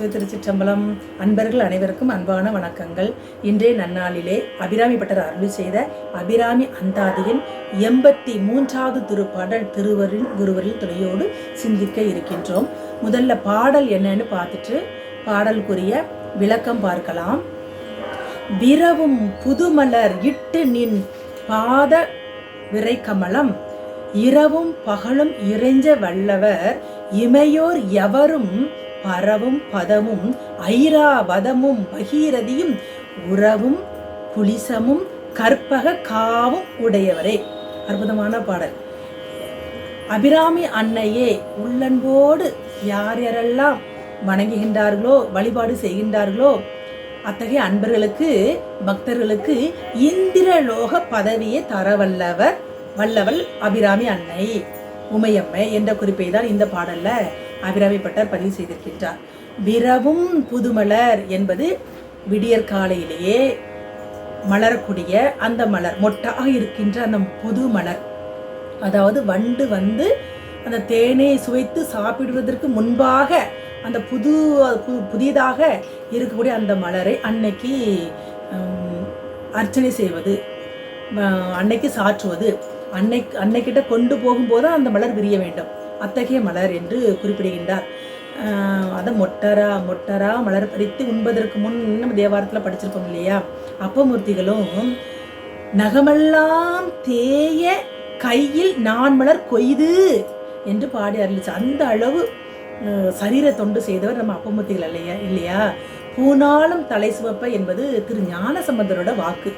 சிவத்திருச்சிற்றம்பலம் அன்பர்கள் அனைவருக்கும் அன்பான வணக்கங்கள். இன்றைய நன்னாளிலே அபிராமி பட்டர் அருள் செய்த அபிராமி அந்தாதியின் எண்பத்தி மூன்றாவது திருப்பாடல் திருவரின் குருவரின் துணையோடு சிந்திக்க இருக்கின்றோம். முதல்ல பாடல் என்னன்னு பார்த்துட்டு பாடலுக்குரிய விளக்கம் பார்க்கலாம். விரவும் புதுமலர் இட்டு நின் பாத விரைக்கமலம். இரவும் பகலும் இறைஞ்ச வல்லவர் இமையோர் எவரும் பரவும் பதமும் ஐராவதமும் பகீரதியும் உறவும் புலிசமும் கற்பக காவும் உடையவரே. அற்புதமான பாடல். அபிராமி அன்னையே உள்ளன்போடு யார் யாரெல்லாம் வணங்குகின்றார்களோ வழிபாடு செய்கின்றார்களோ அத்தகைய அன்பர்களுக்கு பக்தர்களுக்கு இந்திரலோக பதவியை தரவல்லவர் வல்லவள் அபிராமி அன்னை. உமையம்மை என்ற குறிப்பை தான் இந்த பாடல்ல அபிராமி பட்டர் பதிவு செய்திருக்கின்றார். விரவும் புதுமலர் என்பது விடியற் காலையிலேயே மலரக்கூடிய அந்த மலர் மொட்டாக இருக்கின்ற அந்த புது மலர். அதாவது வண்டு வந்து அந்த தேனை சுவைத்து சாப்பிடுவதற்கு முன்பாக அந்த புது பு- புதியதாக இருக்கக்கூடிய அந்த மலரை அன்னைக்கு அர்ச்சனை செய்வது அன்னைக்கு சாற்றுவது. அன்னை அன்னைக்கிட்ட கொண்டு போகும்போது அந்த மலர் விரிய வேண்டும். அத்தகைய மலர் என்று குறிப்பிடுகின்றார். அதை மொட்டரா மொட்டரா மலர் பறித்து உண்பதற்கு முன் நம்ம தேவாரத்தில் படிச்சிருக்கோம் இல்லையா? அப்பமூர்த்திகளும் நகமெல்லாம் தேய கையில் நான் மலர் கொய்து என்று பாடி அருளிச்சு அந்த அளவு சரீர தொண்டு செய்தவர் நம்ம அப்பமூர்த்திகள் இல்லையா இல்லையா? பூனாலும் தலை சிவப்ப என்பது திரு ஞான சம்பந்தரோட வாக்கு.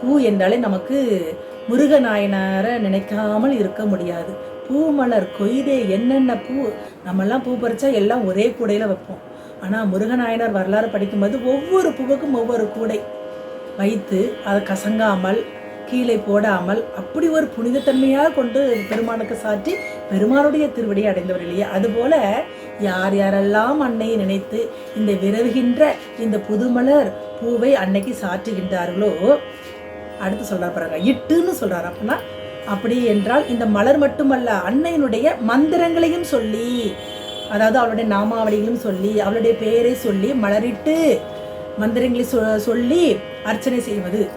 பூ என்றாலே நமக்கு முருகநாயனாரை நினைக்காமல் இருக்க முடியாது. பூமலர் கொய்தே என்னென்ன பூ நம்மெல்லாம் பூ பறிச்சா எல்லாம் ஒரே கூடையில் வைப்போம். ஆனால் முருகநாயனர் வரலாறு படிக்கும்போது ஒவ்வொரு பூவுக்கும் ஒவ்வொரு கூடை. வைத்து அதை கசங்காமல் கீழே போடாமல் அப்படி ஒரு புனிதத்தன்மையாக கொண்டு பெருமானுக்கு சாற்றி பெருமானுடைய திருவடியை அடைந்தவர் இல்லையா? அதுபோல யார் யாரெல்லாம் அன்னையை நினைத்து இந்த விரவுகின்ற இந்த புதுமலர் பூவை அன்னைக்கு சாற்றுகின்றார்களோ அடுத்து சொல்றார் பாருங்க இட்டுன்னு சொல்றாரு. அப்படின்னா அப்படி என்றால் இந்த மலர் மட்டுமல்ல அன்னையினுடைய மந்திரங்களையும் சொல்லி அதாவது அவளுடைய நாமாவளிகளையும் சொல்லி அவளுடைய பெயரை சொல்லி மலரிட்டு மந்திரங்களை சொ- சொல்லி அர்ச்சனை செய்வது.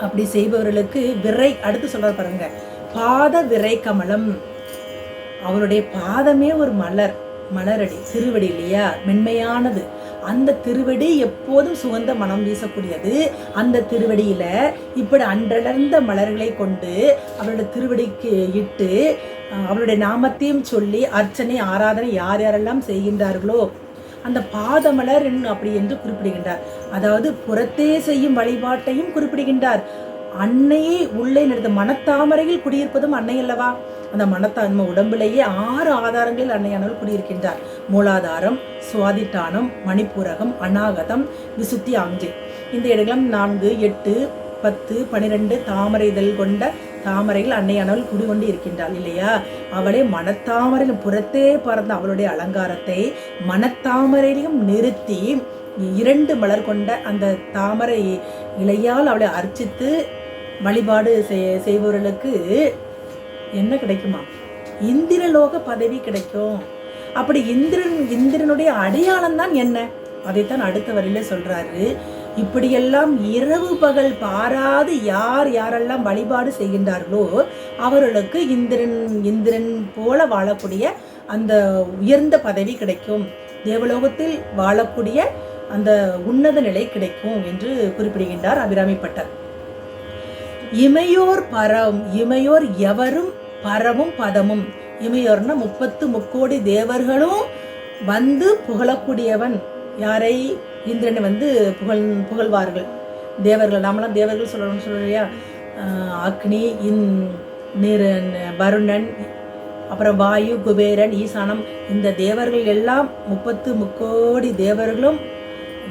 அப்படி செய்பவர்களுக்கு விரை அடுத்து சொல்ற பாருங்க பாத விரை கமலம். அவருடைய பாதமே ஒரு மலர் மலரடி திருவடி இல்லையா? மென்மையானது. அந்த திருவடி எப்போதும் சுகந்த மனம் வீசக்கூடியது. அந்த திருவடியில் இப்படி அன்றளர்ந்த மலர்களை கொண்டு அவரோட திருவடிக்கு இட்டு அவருடைய நாமத்தையும் சொல்லி அர்ச்சனை ஆராதனை யார் யாரெல்லாம் செய்கின்றார்களோ அந்த பாதமலர் அப்படி என்று குறிப்பிடுகின்றார். அதாவது புறத்தே செய்யும் வழிபாட்டையும் குறிப்பிடுகின்றார். அன்னையே உள்ளே நடந்த மனத்தாமரையில் குடியிருப்பதும் அன்னை அல்லவா? அந்த மனத்தா நம்ம உடம்பிலேயே ஆறு ஆதாரங்களில் அன்னையானவள் குடியிருக்கின்றார் மூலாதாரம் சுவாதிட்டானம் மணிப்பூரகம் அநாகதம் விசுத்தி ஆஞ்சை இந்த இடங்களும் நான்கு எட்டு பத்து பனிரெண்டு தாமரை இதழ் கொண்ட தாமரையில் அன்னையானவள் குடிகொண்டு இருக்கின்றாள் இல்லையா? அவளே மனத்தாமரையின் புறத்தே பறந்த அவளுடைய அலங்காரத்தை மனத்தாமரையிலையும் நிறுத்தி இரண்டு மலர் கொண்ட அந்த தாமரை இலையால் அவளை அர்ச்சித்து வழிபாடு செய்- செய்பவர்களுக்கு என்ன கிடைக்குமா? இந்திரலோக பதவி கிடைக்கும். அப்படி இந்திரன் இந்திரனுடைய அடையாளம் தான் என்ன? அதைத்தான் அடுத்த வரியில சொல்றாரு. இப்படியெல்லாம் இரவு பகல் பாராது யார் யாரெல்லாம் வழிபாடு செய்கின்றார்களோ அவர்களுக்கு இந்திரன் இந்திரன் போல வாழக்கூடிய அந்த உயர்ந்த பதவி கிடைக்கும். தேவலோகத்தில் வாழக்கூடிய அந்த உன்னத நிலை கிடைக்கும் என்று குறிப்பிடுகின்றார் அபிராமி பட்டர் இமையோர் பரம் இமையோர் எவரும் பரவும் பதமும். இமையோர்னா முப்பத்து முக்கோடி தேவர்களும் வந்து புகழக்கூடியவன். யாரை? இந்திரனை வந்து புகழ் புகழ்வார்கள். தேவர்கள் நாமெல்லாம் தேவர்கள் சொல்லணும்னு சொல்றியா அக்னி இன் நீர் வருணன் அப்புறம் வாயு குபேரன் ஈசானம். இந்த தேவர்கள் எல்லாம் முப்பத்து முக்கோடி தேவர்களும்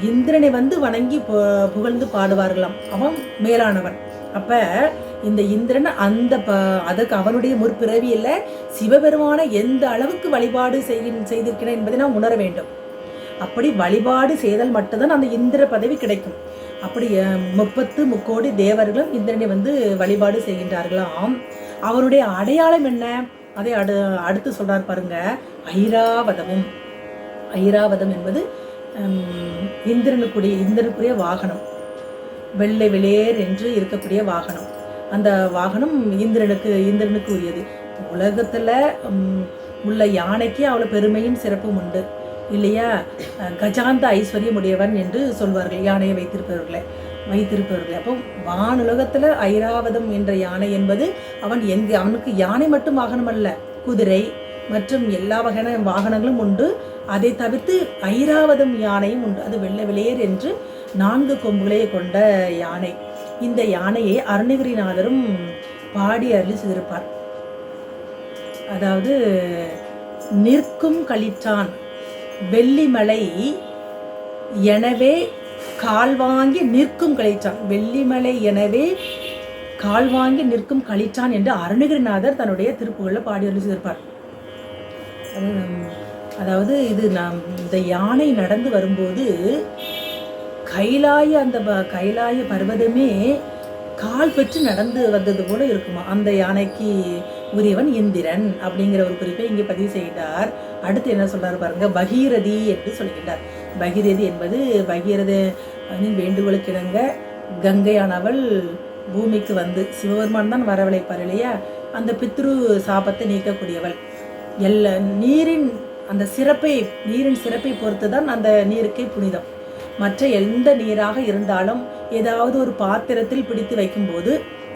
இந்திரனை வந்து வணங்கி பு- புகழ்ந்து பாடுவார்களாம். அவன் மேலானவன். அப்போ இந்த இந்திரன் அந்த ப அதுக்கு அவனுடைய முற்பிறவியில் சிவபெருமானை எந்த அளவுக்கு வழிபாடு செய்கின் செய்திருக்கிறேன் என்பதை நாம் உணர வேண்டும். அப்படி வழிபாடு செய்தல் மட்டும்தான் அந்த இந்திர பதவி கிடைக்கும். அப்படி முப்பத்து முக்கோடி தேவர்களும் இந்திரனை வந்து வழிபாடு செய்கின்றார்களாம். அவருடைய அடையாளம் என்ன? அதை அடு அடுத்து சொல்றார் பாருங்க. ஐராவதமும். ஐராவதம் என்பது இந்திரனுக்குரிய இந்திரனுக்குரிய வாகனம். வெள்ளை வெளியேர் என்று இருக்கக்கூடிய வாகனம். அந்த வாகனம் இந்திரனுக்கு இந்திரனுக்கு உரியது. உலகத்தில் உள்ள யானைக்கு அவ்வளோ பெருமையும் சிறப்பும் உண்டு. இல்லையா? கஜாந்த ஐஸ்வர்யம் உடையவன் என்று சொல்வார்கள் யானையை வைத்திருப்பவர்களை வைத்திருப்பவர்கள். அப்போ வானுலகத்தில் ஐராவதம் என்ற யானை என்பது அவன் எங்கு அவனுக்கு யானை மட்டும் வாகனம் அல்ல குதிரை மற்றும் எல்லா வகையான வாகனங்களும் உண்டு. அதை தவிர்த்து ஐராவதம் யானையும் உண்டு. அது வெள்ளை வெளியேர் என்று நான்கு கொம்புகளை கொண்ட யானை. இந்த யானையை அருணகிரிநாதரும் பாடி அருளி செய்திருப்பார். அதாவது நிற்கும் களிற்றான் வெள்ளிமலை எனவே கால் வாங்கி நிற்கும் களிற்றான் வெள்ளிமலை எனவே கால் வாங்கி நிற்கும் களிற்றான் என்று அருணகிரிநாதர் தன்னுடைய திருப்புகளில் பாடி அருளி செய்திருப்பார். அதாவது இது நாம் இந்த யானை நடந்து வரும்போது கைலாய அந்த ப- கைலாய பர்வதமே கால் பெற்று நடந்து வந்தது போல இருக்குமா? அந்த யானைக்கு உரியவன் இந்திரன் அப்படிங்கிற ஒரு குறிப்பை இங்கே பதிவு செய்தார். அடுத்து என்ன சொல்றாரு பாருங்க பகீரதி என்று சொல்கின்றார். பகீரதி என்பது பகீரதனின் வேண்டுகோளுக்கிடங்க கங்கையானவள் பூமிக்கு வந்து சிவபெருமான் தான் வரவழைப்பார் இல்லையா? அந்த பித்ரு சாபத்தை நீக்கக்கூடியவள். எல்லா நீரின் அந்த சிறப்பை நீரின் சிறப்பை பொறுத்து தான் அந்த நீருக்கே புனிதம். மற்ற எந்த நீராக இருந்தாலும் ஏதாவது ஒரு பாத்திரத்தில் பிடித்து வைக்கும்போது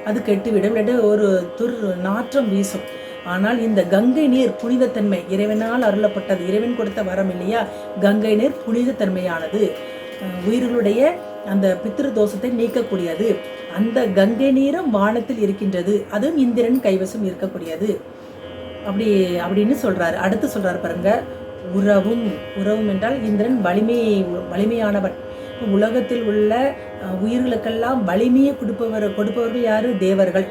அது கெட்டுவிடும் இல்லாட்டி ஒரு துர் நாற்றம் வீசும். ஆனால் இந்த கங்கை நீர் புனிதத்தன்மை இறைவனால் அருளப்பட்டது இறைவன் கொடுத்த வரம் இல்லையா? கங்கை நீர் புனிதத்தன்மையானது. உயிர்களுடைய அந்த பித்ரு தோஷத்தை நீக்கக்கூடியது. அந்த கங்கை நீரும் வானத்தில் இருக்கின்றது. அதுவும் இந்திரன் கைவசம் இருக்கக்கூடியது. அப்படி அப்படின்னு சொல்றாரு. அடுத்து சொல்றாரு பாருங்க. உறவும் உறவும் என்றால் இந்திரன் வலிமை வலிமையானவன். உலகத்தில் உள்ள உயிர்களுக்கெல்லாம் வலிமையை கொடுப்பவர் கொடுப்பவர்கள் யாரு? தேவர்கள்.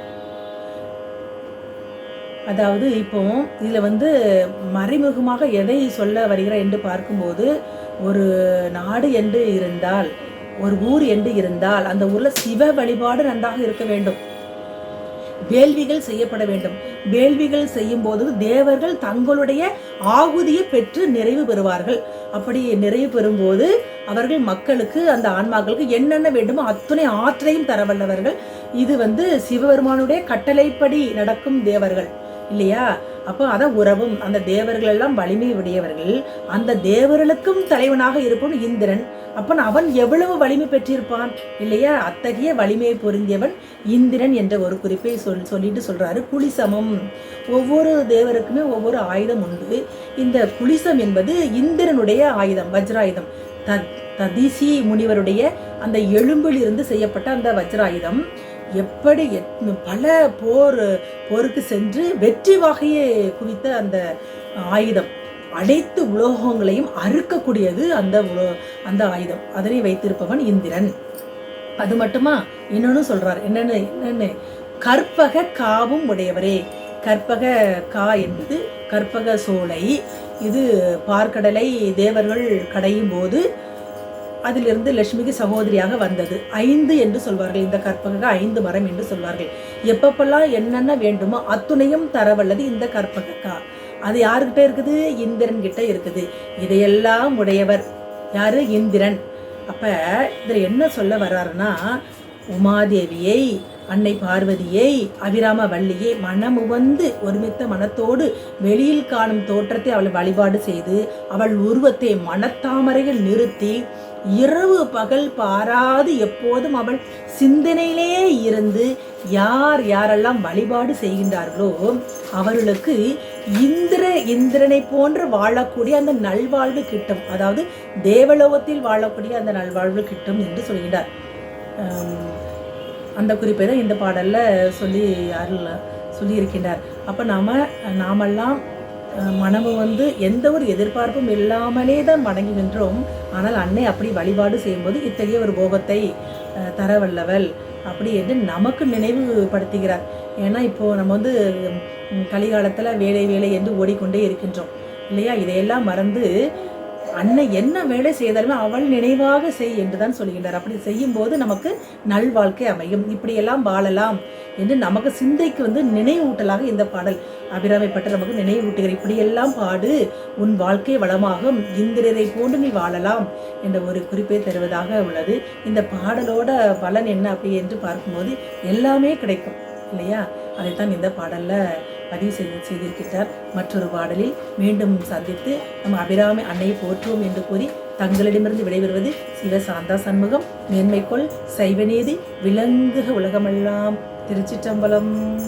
அதாவது இப்போ இதில் வந்து மறைமுகமாக எதை சொல்ல வருகிறார் என்று பார்க்கும்போது ஒரு நாடு என்று இருந்தால் ஒரு ஊர் என்று இருந்தால் அந்த ஊரில் சிவ வழிபாடு நன்றாக இருக்க வேண்டும். வேள்விகள் செய்யப்பட வேண்டும். வேள்விகள் செய்யும் போது தேவர்கள் தங்களுடைய ஆகுதியை பெற்று நிறைவு பெறுவார்கள். அப்படி நிறைவு பெறும்போது அவர்கள் மக்களுக்கு அந்த ஆன்மாக்களுக்கு என்னென்ன வேண்டுமோ அத்துணை ஆற்றையும் தரவல்லவர்கள் இது வந்து சிவபெருமானுடைய கட்டளைப்படி நடக்கும் தேவர்கள். இல்லையா? அப்போ அதான் உறவும் அந்த தேவர்கள் எல்லாம் வலிமை உடையவர்கள் அந்த தேவர்களுக்கும் தலைவனாக இருப்பவன் இந்திரன். அப்பன் அவன் எவ்வளவு வலிமை பெற்றிருப்பான்? இல்லையா? அத்தகைய வலிமையை பொருந்தியவன் இந்திரன் என்ற ஒரு குறிப்பை சொல் சொல்லிட்டு சொல்றாரு குளிசமம். ஒவ்வொரு தேவருக்குமே ஒவ்வொரு ஆயுதம் உண்டு. இந்த குளிசம் என்பது இந்திரனுடைய ஆயுதம் வஜ்ராயுதம். த ததிசி முனிவருடைய அந்த எலும்பில் இருந்து செய்யப்பட்ட அந்த வஜ்ராயுதம். எப்படி எத்- பல போர் போருக்கு சென்று வெற்றி வகையை குவித்த அந்த ஆயுதம். அனைத்து உலோகங்களையும் அறுக்கக்கூடியது அந்த உலோ அந்த ஆயுதம். அதனை வைத்திருப்பவன் இந்திரன். அது மட்டுமா? இன்னொன்னு சொல்றார். என்னன்னு என்னன்னு? கற்பக காவும் உடையவரே. கற்பக கா என்பது கற்பக சோலை. இது பார்க்கடலை தேவர்கள் கடையும் போது அதிலிருந்து லட்சுமிக்கு சகோதரியாக வந்தது. ஐந்து என்று சொல்வார்கள். இந்த கற்பக ஐந்து மரம் என்று சொல்வார்கள். எப்பப்பெல்லாம் என்னென்ன வேண்டுமோ அத்துணையும் தரவல்லது இந்த கற்பகக்கா. அது யாருக்கிட்ட இருக்குது? இந்திரன் கிட்ட இருக்குது. இதையெல்லாம் உடையவர் யாரு? இந்திரன். அப்ப இதுல என்ன சொல்ல வர்றாருன்னா உமாதேவியை அன்னை பார்வதியை அபிராம வள்ளியை மனமுவந்து ஒருமித்த மனத்தோடு வெளியில் காணும் தோற்றத்தை அவள் வழிபாடு செய்து அவள் உருவத்தை மனத்தாமரையில் நிறுத்தி இரவு பகல் பாராது எப்போதும் அவள் சிந்தனையிலே இருந்து யார் யாரெல்லாம் வழிபாடு செய்கின்றார்களோ அவர்களுக்கு இந்திர இந்திரனை போன்று வாழக்கூடிய அந்த நல்வாழ்வு கிட்டும் அதாவது தேவலோகத்தில் வாழக்கூடிய அந்த நல்வாழ்வு கிட்டும் என்று சொல்கின்றார். அந்த குறிப்பை தான் இந்த பாடலில் சொல்லி அருள் சொல்லியிருக்கின்றார். அப்போ நாம நாமெல்லாம் மனமு வந்து எந்த ஒரு எதிர்பார்ப்பும் இல்லாமலே தான் மடங்குகின்றோம் ஆனால் அன்னை அப்படி வழிபாடு செய்யும்போது இத்தகைய ஒரு போகத்தை தரவல்லவள் அப்படி என்று நமக்கு நினைவுபடுத்துகிறார். ஏன்னா இப்போது நம்ம வந்து கலிகாலத்தில் வேலை வேலை என்று ஓடிக்கொண்டே இருக்கின்றோம். இல்லையா? இதையெல்லாம் மறந்து அன்னை என்ன வேலை செய்தாலுமே அவள் நினைவாக செய் என்றுதான் சொல்கின்றார். அப்படி செய்யும்போது நமக்கு நல்வாழ்க்கை அமையும். இப்படியெல்லாம் வாழலாம் என்று நமக்கு சிந்தைக்கு வந்து நினைவூட்டலாக இந்த பாடல் அபிராமிப்பட்டு நமக்கு நினைவூட்டுகிற இப்படியெல்லாம் பாடு உன் வாழ்க்கை வளமாகும். இந்திரரை போன்று நீ வாழலாம் என்ற ஒரு குறிப்பை தருவதாக உள்ளது. இந்த பாடலோட பலன் என்ன அப்படி என்று பார்க்கும்போது எல்லாமே கிடைக்கும் இல்லையா? அதைத்தான் இந்த பாடலில் பதிவு செய்து செய்திருக்கிறார் மற்றொரு பாடலில் மீண்டும் சந்தித்து நம் அபிராமி அன்னையை போற்றுவோம் என்று கூறி தங்களிடமிருந்து விடைபெறுவது சிவசாந்தா சண்முகம். மேன்மைக்கொள் சைவநீதி விளங்குக உலகமெல்லாம். திருச்சிற்றம்பலம்.